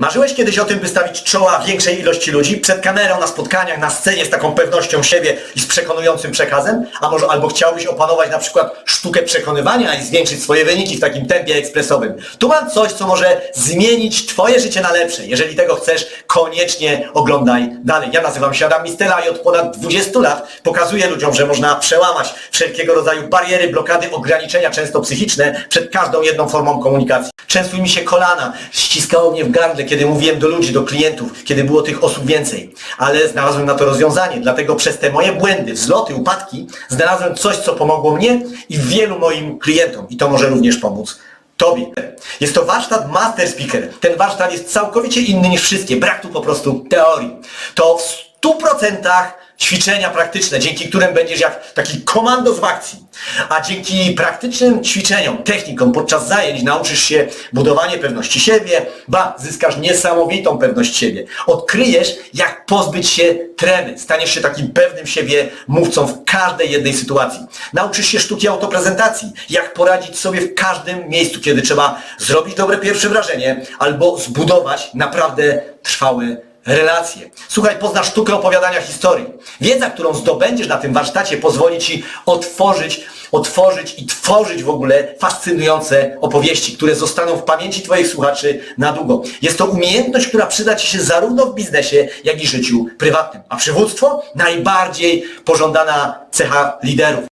Marzyłeś kiedyś o tym, by stawić czoła większej ilości ludzi przed kamerą, na spotkaniach, na scenie z taką pewnością siebie i z przekonującym przekazem? A może albo chciałbyś opanować na przykład sztukę przekonywania i zwiększyć swoje wyniki w takim tempie ekspresowym? Tu mam coś, co może zmienić Twoje życie na lepsze. Jeżeli tego chcesz, koniecznie oglądaj dalej. Ja nazywam się Adam Mistela i od ponad 20 lat pokazuję ludziom, że można przełamać wszelkiego rodzaju bariery, blokady, ograniczenia, często psychiczne, przed każdą jedną formą komunikacji. Częstuj mi się kolana, ściskało mnie w gardle, kiedy mówiłem do ludzi, do klientów, kiedy było tych osób więcej. Ale znalazłem na to rozwiązanie, dlatego przez te moje błędy, wzloty, upadki, znalazłem coś, co pomogło mnie i wielu moim klientom. I to może również pomóc Tobie. Jest to warsztat Master Speaker. Ten warsztat jest całkowicie inny niż wszystkie. Brak tu po prostu teorii. To w 100% ćwiczenia praktyczne, dzięki którym będziesz jak taki komandos w akcji. A dzięki praktycznym ćwiczeniom, technikom podczas zajęć nauczysz się budowanie pewności siebie, ba, zyskasz niesamowitą pewność siebie. Odkryjesz, jak pozbyć się tremy. Staniesz się takim pewnym siebie mówcą w każdej jednej sytuacji. Nauczysz się sztuki autoprezentacji, jak poradzić sobie w każdym miejscu, kiedy trzeba zrobić dobre pierwsze wrażenie albo zbudować naprawdę trwałe relacje. Słuchaj, poznasz sztukę opowiadania historii. Wiedza, którą zdobędziesz na tym warsztacie pozwoli Ci otworzyć, otworzyć i tworzyć w ogóle fascynujące opowieści, które zostaną w pamięci Twoich słuchaczy na długo. Jest to umiejętność, która przyda Ci się zarówno w biznesie, jak i życiu prywatnym. A przywództwo? Najbardziej pożądana cecha liderów.